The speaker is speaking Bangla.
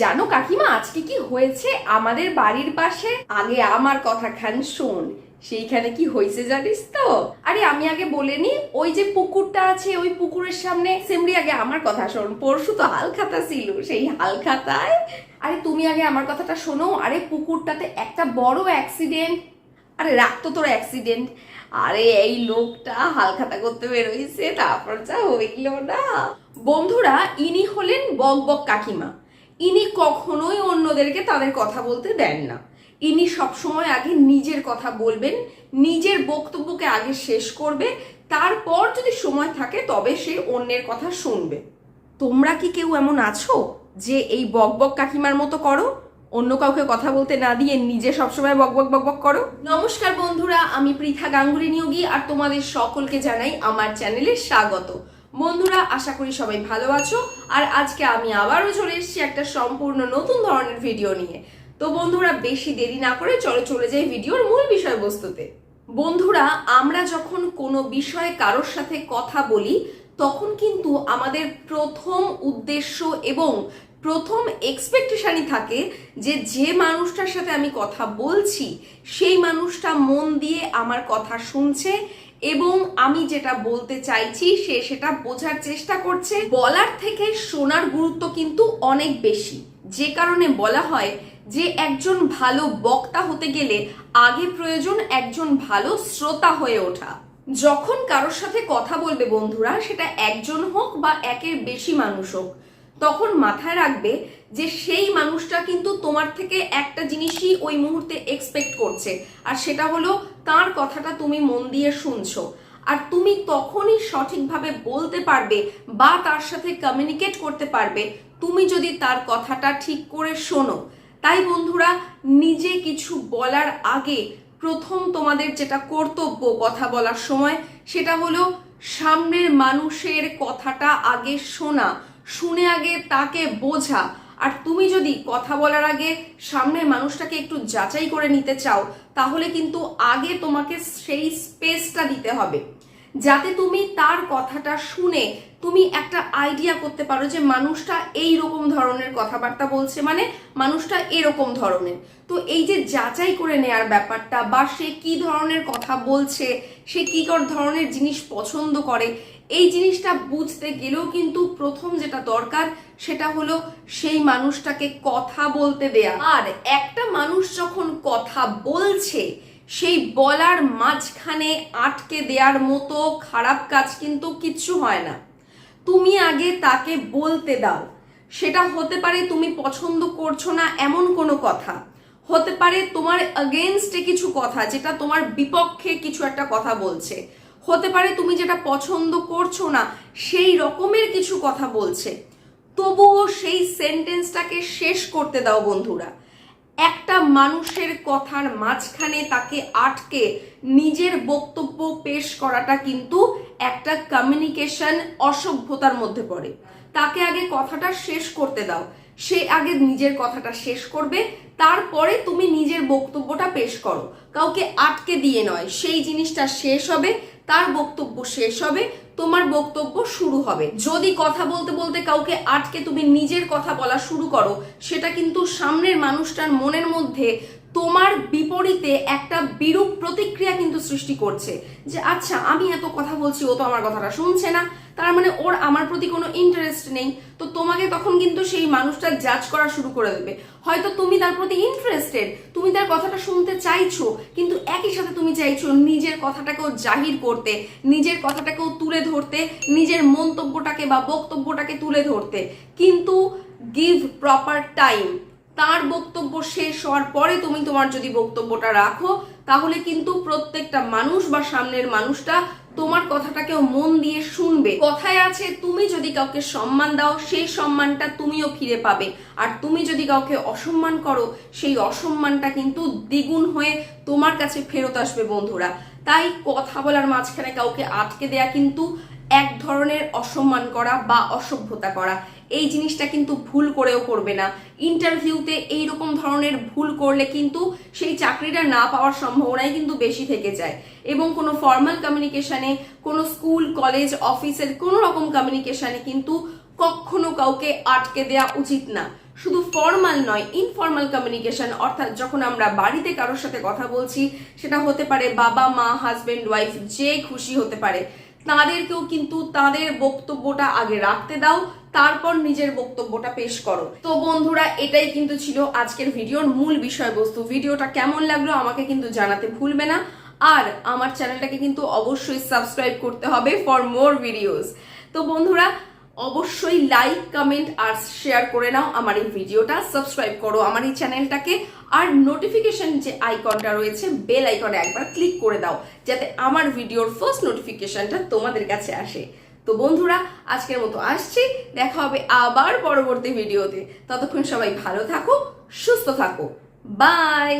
জানো কাকিমা, আজকে কি হয়েছে? আমাদের বাড়ির পাশে আগে আমার কথা খান শোন, সেইখানে কি হয়েছে জানিস তো? আরে আমি আগে বলিনি ওই যে পুকুরটা আছে, ওই পুকুরের সামনে সেমরি আগে আমার কথা শোন, পরশু তো হালখাতা ছিল, সেই হালখাতায়। আরে তুমি আগে আমার কথাটা শোনো, আরে পুকুরটাতে একটা বড় অ্যাক্সিডেন্ট আরে রাখতো তোর অ্যাক্সিডেন্ট আরে এই লোকটা হালখাতা করতে বেরোইছে, তারপর যা হইল না। বন্ধুরা, ইনি হলেন বক বক কাকিমা। ইনি কখনোই অন্যদেরকে তাদের কথা বলতে দেন না। ইনি সবসময় আগে নিজের কথা বলবেন, নিজের বক্তব্যকে আগে শেষ করবে, তারপর যদি সময় থাকে তবে সে অন্যের কথা শুনবে। তোমরা কি কেউ এমন আছো যে এই বক বক কাকিমার মতো করো? অন্য কাউকে কথা বলতে না দিয়ে নিজে সবসময় বক বক বক বক করো? নমস্কার বন্ধুরা, আমি পৃথা গাঙ্গুলি নিয়োগী আর তোমাদের সকলকে জানাই আমার চ্যানেলে স্বাগত। বন্ধুরা, আশা করি সবাই ভালো আছো। আর আজকে আমি আবারও চলে এসেছি একটা সম্পূর্ণ নতুন ধরনের ভিডিও নিয়ে। তো বন্ধুরা, বেশি দেরি না করে চলো চলে যাই ভিডিওর মূল বিষয়বস্তুতে। বন্ধুরা, আমরা যখন কোনো বিষয়ে কারোর সাথে কথা বলি, তখন কিন্তু আমাদের প্রথম উদ্দেশ্য এবং প্রথম এক্সপেকটেশনই থাকে যে যে মানুষটার সাথে আমি কথা বলছি, সেই মানুষটা মন দিয়ে আমার কথা শুনছে এবং আমি যেটা বলতে চাইছি, সে সেটা বোঝার চেষ্টা করছে। বলার থেকে শোনার গুরুত্ব কিন্তু অনেক বেশি। যে কারণে বলা হয় যে, একজন ভালো বক্তা হতে গেলে আগে প্রয়োজন একজন ভালো শ্রোতা হয়ে ওঠা। যখন কারোর সাথে কথা বলবে বন্ধুরা, সেটা একজন হোক বা একের বেশি মানুষ হোক তখন মাথায় রাখবে যে সেই মানুষটা কিন্তু তোমার থেকে একটা জিনিসই ওই মুহূর্তে এক্সপেক্ট করছে। আর সেটা হলো তার কথাটা তুমি মন দিয়ে শুনছো। আর তুমি তখনই সঠিকভাবে বলতে পারবে বা তার সাথে কমিউনিকেট করতে পারবে, তুমি যদি তার কথাটা ঠিক করে শোনো। তাই বন্ধুরা, নিজে কিছু বলার আগে প্রথম তোমাদের যেটা কর্তব্য কথা বলার সময়, সেটা হলো সামনের মানুষের কথাটা আগে শোনা। শুনে আগে তাকে বোঝা। আর তুমি যদি কথা বলার আগে সামনের মানুষটাকে একটু যাচাই করে নিতে চাও, তাহলে কিন্তু আগে তোমাকে সেই স্পেসটা দিতে হবে। যাতে তুমি তার কথাটা শুনে তুমি একটা আইডিয়া করতে পারো যে মানুষটা এই রকম ধরনের কথাবার্তা বলছে। মানে মানুষটা এরকম ধরনের। তো এই যে যাচাই করে নেয়ার ব্যাপারটা বা সে কি ধরনের কথা বলছে, সে কি ধরনের জিনিস পছন্দ করে, এই জিনিসটা বুঝতে গেলেও কিন্তু প্রথম যেটা দরকার সেটা হলো সেই মানুষটাকে কথা বলতে দেয়া। আর একটা মানুষ যখন কথা বলছে সেই বলার মাঝখানে আটকে দেওয়ার মতো খারাপ কাজ কিন্তু কিচ্ছু হয় না। তুমি আগে তাকে বলতে দাও। সেটা হতে পারে তুমি পছন্দ করছ না এমন কোনো কথা। হতে পারে তোমার অগেনস্টে কিছু কথা যেটা তোমার বিপক্ষে কিছু একটা কথা বলছে। হতে পারে তুমি যেটা পছন্দ করছ না সেই রকমের কিছু কথা বলছে। তবুও সেই সেন্টেন্সটাকে শেষ করতে দাও বন্ধুরা। একটা মানুষের কথার মাঝখানে তাকে আটকে নিজের বক্তব্য পেশ করাটা কিন্তু একটা কমিউনিকেশন অসভ্যতার মধ্যে পড়ে। তাকে আগে কথাটা শেষ করতে দাও। সে আগে নিজের কথাটা শেষ করবে, তারপরে তুমি নিজের বক্তব্যটা পেশ করো। কাউকে আটকে দিয়ে নয়, সেই জিনিসটা শেষ হবে তার বক্তব্য শেষ হবে, তোমার বক্তব্য শুরু হবে। যদি কথা বলতে বলতে কাউকে আটকে তুমি নিজের কথা বলা শুরু করো, সেটা কিন্তু সামনের মানুষটার মনের মধ্যে তোমার বিপরীতে একটা বিরূপ প্রতিক্রিয়া কিন্তু সৃষ্টি করছে যে আচ্ছা আমি এত কথা বলছি, ও তো আমার কথাটা শুনছে না। তার মানে ওর আমার প্রতি কোনো ইন্টারেস্ট নেই। তো তোমাকে তখন কিন্তু সেই মানুষটা জাজ করা শুরু করে দেবে। হয়তো তুমি তার প্রতি ইন্টারেস্টেড তুমি তার কথাটা শুনতে চাইছো, কিন্তু একই সাথে তুমি চাইছো নিজের কথাটাকেও জাহির করতে, নিজের কথাটাকেও তুলে ধরতে, নিজের মন্তব্যটাকে বা বক্তব্যটাকে তুলে ধরতে। কিন্তু গিভ প্রপার টাইম তার বক্তব্য শেষ হওয়ার পরে তুমি তোমার যদি বক্তব্যটা রাখো, তাহলে কিন্তু প্রত্যেকটা মানুষ বা সামনের মানুষটা তোমার কথাটাকেও মন দিয়ে শুনবে। কথায় আছে, তুমি যদি কাউকে সম্মান দাও, সেই সম্মানটা তুমিও ফিরে পাবে। আর তুমি যদি কাউকে অসম্মান করো, সেই অসম্মানটা কিন্তু দ্বিগুণ হয়ে তোমার কাছে ফেরত আসবে বন্ধুরা। তাই কথা বলার মাঝখানে কাউকে আটকে দেয়া কিন্তু এক ধরনের অসম্মান করা বা অসভ্যতা করা। এই জিনিসটা কিন্তু ভুল করেও করবে না। ইন্টারভিউতে এই রকম ধরনের ভুল করলে কিন্তু সেই চাকরিটা না পাওয়ার সম্ভাবনাই কিন্তু বেশি থেকে যায়। এবং কোনো ফর্মাল কমিউনিকেশানে কোনো স্কুল কলেজ অফিসের কোনো রকম কমিউনিকেশনে কিন্তু কখনো কাউকে আটকে দেওয়া উচিত না। শুধু ফর্মাল নয় ইনফর্মাল কমিউনিকেশন অর্থাৎ যখন আমরা বাড়িতে কারোর সাথে কথা বলছি, সেটা হতে পারে বাবা, মা হাজবেন্ড ওয়াইফ যে খুশি হতে পারে। তাদেরকেও কিন্তু তাদের বক্তব্যটা আগে রাখতে দাও, তারপর নিজের বক্তব্যটা পেশ করো। তো বন্ধুরা, এটাই কিন্তু ছিল আজকের ভিডিওর মূল বিষয়বস্তু। ভিডিওটা কেমন লাগল আমাকে কিন্তু জানাতে ভুলবে না। আর আমার চ্যানেলটাকে কিন্তু অবশ্যই সাবস্ক্রাইব করতে হবে ফর মোর ভিডিওস। তো বন্ধুরা অবশ্যই লাইক কমেন্ট আর শেয়ার করে নাও আমার এই ভিডিওটা। সাবস্ক্রাইব করো আমার এই চ্যানেলটাকে আর নোটিফিকেশন যে আইকনটা রয়েছে বেল আইকনে একবার ক্লিক করে দাও, যাতে আমার ভিডিওর ফার্স্ট নোটিফিকেশনটা তোমাদের কাছে আসে। তো বন্ধুরা, আজকের মতো আসছি। দেখা হবে আবার পরবর্তী ভিডিওতে ততক্ষণ সবাই ভালো থাকো, সুস্থ থাকো। বাই